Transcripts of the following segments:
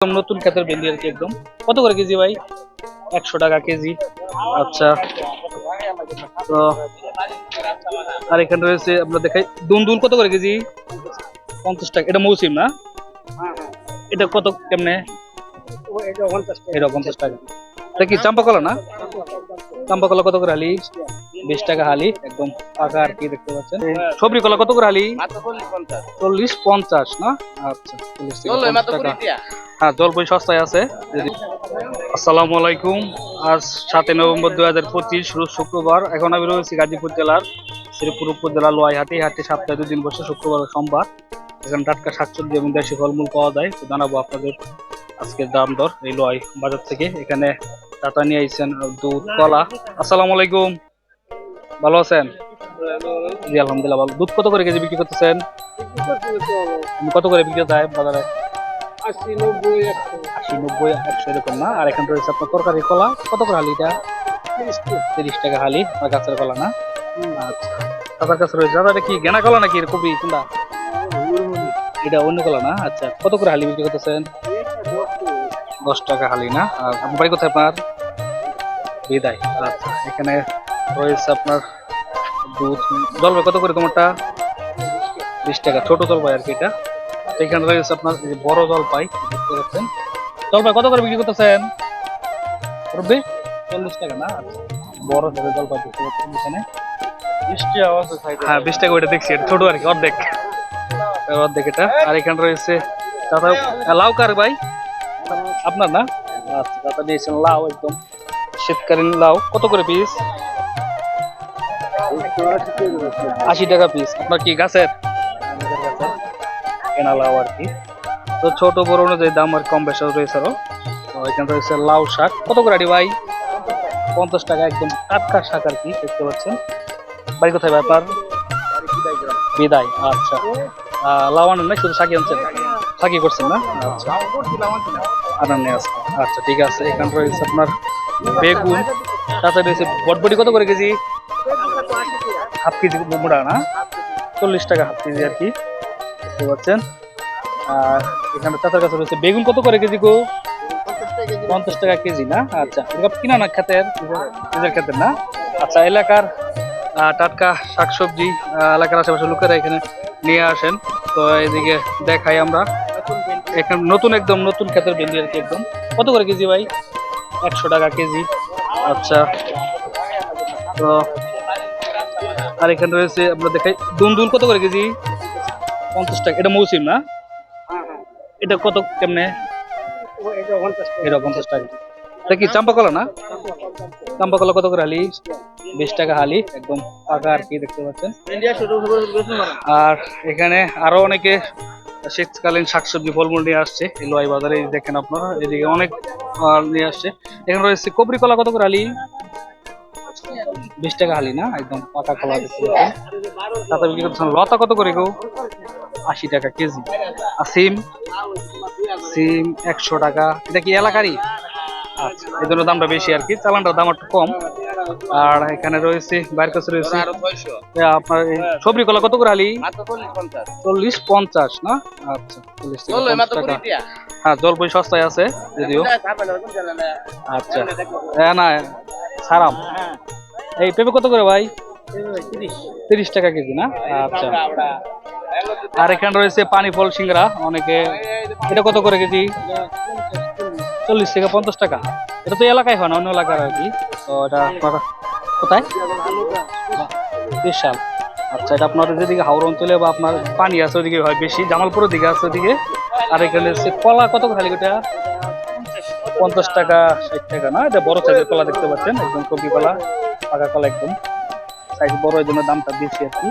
একদম নতুন ক্ষেতের ভেন্ডি আর কি একদম। কত করে কেজি ভাই? একশো টাকা কেজি। আচ্ছা। তো আর এখানে রয়েছে আমরা দেখাই দুন কত করে কেজি? পঞ্চাশ টাকা। এটা মৌসিম না? এটা কত কেমনে? এটা পঞ্চাশ টাকা। এটা কি চাম্পা কলা না? চাম্পা কলা কত করে হালি? বিশ টাকা হালি একদম পাকা আর কি দেখতে পাচ্ছেন। সবরি কলা কত করে হালি? চল্লিশ পঞ্চাশ না? আচ্ছা চল্লিশ টাকা। হ্যাঁ জলপাই সস্তায় আছে। আসসালামু আলাইকুম। আজ সাতই নভেম্বর দুই হাজার পঁচিশ রোজ শুক্রবার। এখন আমি রয়েছি গাজীপুর জেলার শ্রীপুর উপজেলা লোয়াইহাটি হাটে সপ্তাহে দুদিন বসে শুক্রবার সোমবার। এখানে টাটকা শাকসবজি এবং দেশি ফলমূল পাওয়া যায়। তো জানাব আপনাদের আজকের দাম দর এই লোয়াই বাজার থেকে। এখানে টাটা নিয়ে আইছেন দুধ কলা। আসসালামু আলাইকুম। ভালো আছেন? জি, আলহামদুলিল্লাহ ভালো। দুধ কত করে কেজি বিক্রি করতেছেন? কত করে বিক্রি হয় বাজারে? আশি, নব্বই আশি একশো, এরকম না? আর এখানে রয়েছে আপনার তরকারি কলা। কত করে হালিটা তিরিশ টাকা হালি আর গাছের কলা না? আচ্ছা। দাদার কাছে রয়েছে দাদা কি গেনা কলা নাকি? কবি কোনটা? এটা অন্য কলা না? আচ্ছা কত করে হালি বিক্রি করতেছেন? দশ টাকা হালি না? আর বাড়ি কোথায় আপনার? বিদায়। আচ্ছা এখানে রয়েছে আপনার দুধ জলপাই কত করে তোমারটা? বিশ টাকা ছোট জলপাই আর কি এটা। এখানে রয়েছে আপনার বড় জলপাই দেখতে পাচ্ছেন। জলপাই কত করে বিক্রি করতেছেন? রব্বি চল্লিশ টাকা না? আচ্ছা বড় ধরে জলপাই দেখতে পাচ্ছেন এখানে। হ্যাঁ বিশ টাকা ওইটা দেখছি ছোট আর কি অর্ধেক। অর্ধেক এটা। আর এখানে রয়েছে চাচা লাউ কার ভাই। আপনার না? আচ্ছা চাচা নিয়েছেন লাউ একদম। শীতকালীন লাউ কত করে পিস আশি টাকা পিস আপনার কি গাছের? কেনা লাউ আর কি। তো ছোট বড় অনুযায়ী দাম আর কম বেশি রয়েছে আরও। এখানে রয়েছে লাউ শাক। কত করে ভাই? পঞ্চাশ টাকা একদম টাটকা শাক আর কি দেখতে পাচ্ছেন। বাড়ি কোথায় ব্যাপার বিদায় আচ্ছা। লাউ আনেন না শুধু শাকি আনছেন? শাকি করছেন না? আচ্ছা। আনান নিয়ে আসছেন আচ্ছা ঠিক আছে। এখানে রয়েছে আপনার বেগুন তাছাড়া রয়েছে বটবটি কত করে কেজি? হাফ কেজি মোটা না? চল্লিশ টাকা হাফ কেজি আর কি। দেখতে পাচ্ছেন। আর এখানে চাচার কাছে রয়েছে বেগুন। কত করে কেজি গো? পঞ্চাশ টাকা কেজি না? আচ্ছা এগুলো কিনা না খেতের নিজের খেতের না? আচ্ছা এলাকার টাটকা শাকসবজি এলাকার আশেপাশে লোকেরা এখানে নিয়ে আসেন। তো এদিকে দেখাই আমরা। এখানে নতুন একদম, নতুন ক্ষেতের ভেন্ডি আর কি একদম। কত করে কেজি ভাই? একশো টাকা কেজি। আচ্ছা। তো আর এখানে রয়েছে আমরা দেখাই। দুন কত করে কেজি? পঞ্চাশ টাকা। এটা মৌসিম না? এটা কত কেমনে? এটা পঞ্চাশ টাকা। এটা কি চাম্পা কলা না? চাম্পা কলা কত করে হালি? বিশ টাকা হালি একদম পাকা আর কি দেখতে পাচ্ছেন। আর এখানে আরও অনেকে শীতকালীন শাকসবজি ফলমূল নিয়ে আসছে। লোহাই বাজারে দেখেন আপনারা এদিকে অনেক নিয়ে আসছে। এখানে রয়েছে কবরি কলা কত করে হালি? বিশ টাকা হালি না? একদম পাকা কলা তাতে বিক্রি করতেছেন লতা কত করে গো? আশি টাকা কেজি। আর সিম? সিম একশো টাকা। এটা কি এলাকারই? আচ্ছা এই জন্য দামটা বেশি আর কি। চালানটার দাম একটু কম। আর এখানে রয়েছে বাইরের কাছে রয়েছে। আপনার এই সবরি কলা কত করে আলি চল্লিশ পঞ্চাশ। না? আচ্ছা চল্লিশ টাকা হ্যাঁ জলপাই সস্তায় আছে যদিও। আচ্ছা। হ্যাঁ না সারাম এই পেঁপে কত করে ভাই? তিরিশ। টাকা কেজি না? আচ্ছা। আর এখানে রয়েছে পানি ফল সিংড়া অনেকে এটা কত করে কেজি? চল্লিশ থেকে পঞ্চাশ টাকা। এটা তো এলাকায় হয় না অন্য এলাকার আর কি। তো এটা আপনারা কোথায়? বিশাল। আচ্ছা এটা আপনার যেদিকে হাওড় অঞ্চলে বা আপনার পানি আছে ওদিকে হয় বেশি জামালপুরের দিকে আছে ওদিকে। আর এখানে হচ্ছে কলা কত খালি এটা পঞ্চাশ টাকা ষাট টাকা না? এটা বড় সাইজের কলা দেখতে পাচ্ছেন একদম কপি কলা। পাকা কলা একদম। সাইজ বড় এই জন্য দামটা বেশি আর কি।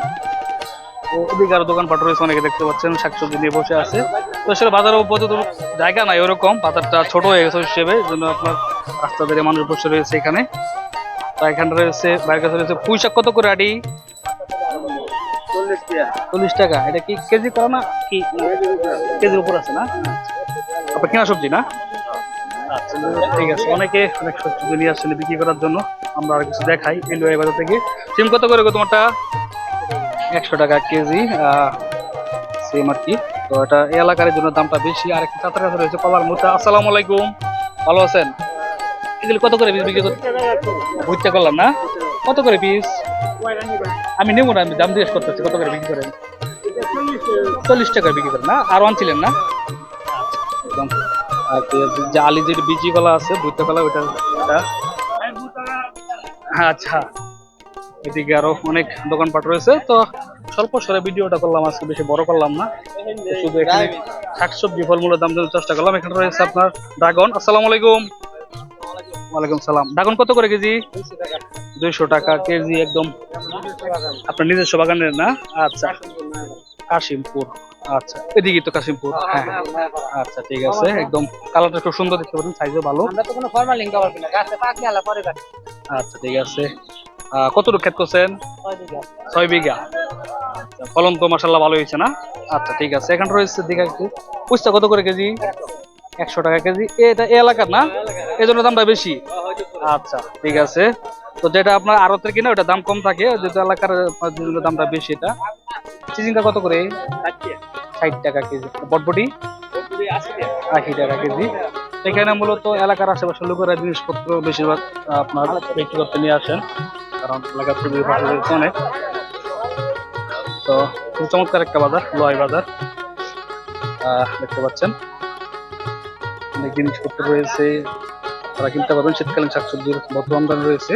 তো ওদিকে আরও দোকানপাট রয়েছে, অনেকে দেখতে পাচ্ছেন, শাকসবজি নিয়ে বসে আছে। তো আসলে বাজারে উপযুক্ত জায়গা নাই ওরকম, বাজারটা ছোট হয়ে গেছে হিসেবে জন্য আপনার রাস্তা ধরে মানুষ বসে রয়েছে এখানে। তো এখানে রয়েছে, বাইরের কাছে রয়েছে, পুঁই শাক কত করে আডি চল্লিশ টাকা। এটা কি কেজি করা না কি? কেজির উপর আছে না? আপনার কেনা সবজি না? আচ্ছা ঠিক আছে, অনেকে অনেক সবজি নিয়ে আসছেন বিক্রি করার জন্য আমরা আর কিছু দেখাই এলুয়াই বাজার থেকে। সিম কত করে তোমারটা একশো টাকা কেজি সিম আর কি। তো এটা এই এলাকার জন্য দামটা বেশি। আর একটা চাতার কাছে রয়েছে কলার মুচা আসসালামু আলাইকুম। ভালো আছেন? এগুলি কত করে বিক্রি করতে বুঝতে করলাম না? কত করে পিস আমি নেব না, আমি দাম জিজ্ঞেস করতেছি, কত করে বিক্রি করেন? চল্লিশ টাকা বিক্রি করেন, না? আর ওয়ান ছিলেন না? একদম। আর যে আলি যে বিজি কলা আছে বুঝতে কলা, ওইটা আচ্ছা এদিকে আরও অনেক দোকানপাট রয়েছে। তো স্বল্প সরে ভিডিওটা করলাম, আজকে বেশি বড় করলাম না। শুধু এখানে শাকসবজি ফলমূলের দাম জানার চেষ্টা করলাম। এখানে রয়েছে আপনার ড্রাগন। আসসালামু আলাইকুম। ওয়ালাইকুম সালাম। ড্রাগন কত করে কেজি? দুইশো টাকা কেজি একদম। আপনার নিজস্ব বাগানের না? আচ্ছা। কাশিমপুর। আচ্ছা এদিকে তো কাশিমপুর। হ্যাঁ আচ্ছা ঠিক আছে। একদম কালারটা খুব সুন্দর দেখতে পাচ্ছেন সাইজও ভালো। আমরা তো কোনো ফরমালিন কভার কিনা গাছে পাকলে আলা পরে কাটি আচ্ছা ঠিক আছে। কতটুকু ক্ষেত করছেন? ছয় বিঘা। আচ্ছা, ফলন তো মাসাল্লাহ ভালো হয়েছে না? আচ্ছা ঠিক আছে। এখানে রয়েছে দিঘা পুস্তা কত করে কেজি? একশো টাকা কেজি। এটা এই এলাকার না? এই জন্য দামটা বেশি। আচ্ছা ঠিক আছে। তো যেটা আপনার আড়তের কিনা ওটা দাম কম থাকে। যেটা এলাকার দামটা বেশি এটা। চিচিংটা কত করে? ষাট টাকা কেজি। বটবটি? আশি টাকা কেজি। এখানে মূলত এলাকার আশেপাশে লোকেরা জিনিসপত্র বেশিরভাগ আপনার বিক্রি করতে নিয়ে আসেন। কারণ এলাকার খুবই অনেক। তো খুব চমৎকার একটা বাজার লয় বাজার। দেখতে পাচ্ছেন। অনেক জিনিসপত্র রয়েছে। তারা কিনতে পারবেন, শীতকালীন শাকসবজির বর্তমান রয়েছে।